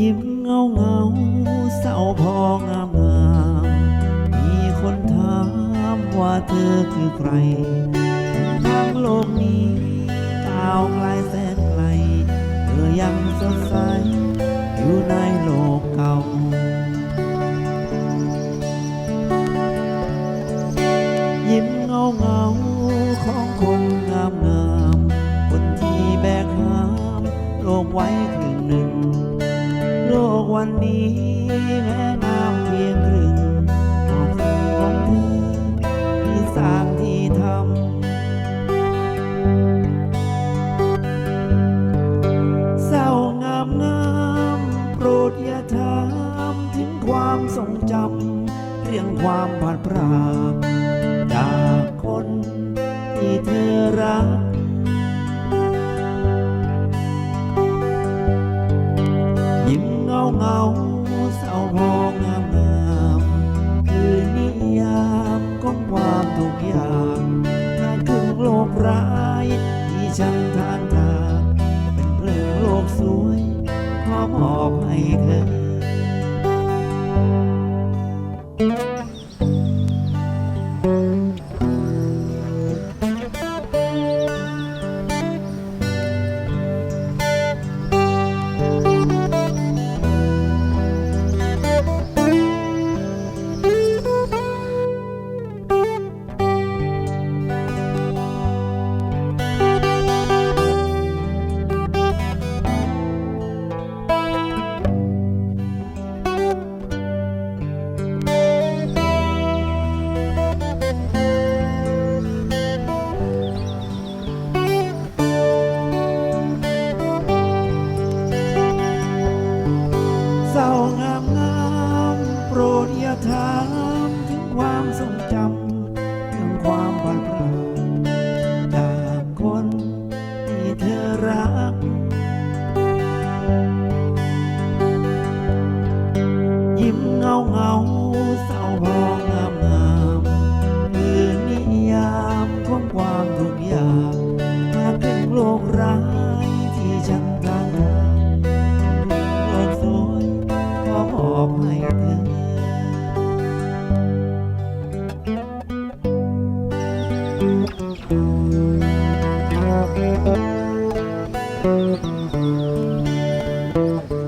ยิ้มเงาเงาเศร้าพองามงามมีคนถามว่าเธอคือใครทั้งโลกนี้ก้าวไกลแสนไกล เธอยังสดใส วันนี้แม้งามเพียงครึ่งของสิ่งของเธอที่สร้างที่ทำเศร้างามงามโปรดอย่าถามถึงความทรงจำเรื่องความผาดพรากจากคนที่เธอรัก เงาเงาเศร้าพองงามงามคือนิยามของความทุกอย่างถ้าครึ่งโลกร้ายที่ฉันทานทางเป็นเพลิงโลกสวยขอมอบให้เธอเศ รงจำถึงความบาดพราจากคนที่เธอรัก ยิ้มเงาเงาเศร้าพองงามงามคือนิยามของความทุกอย่าง Thank you.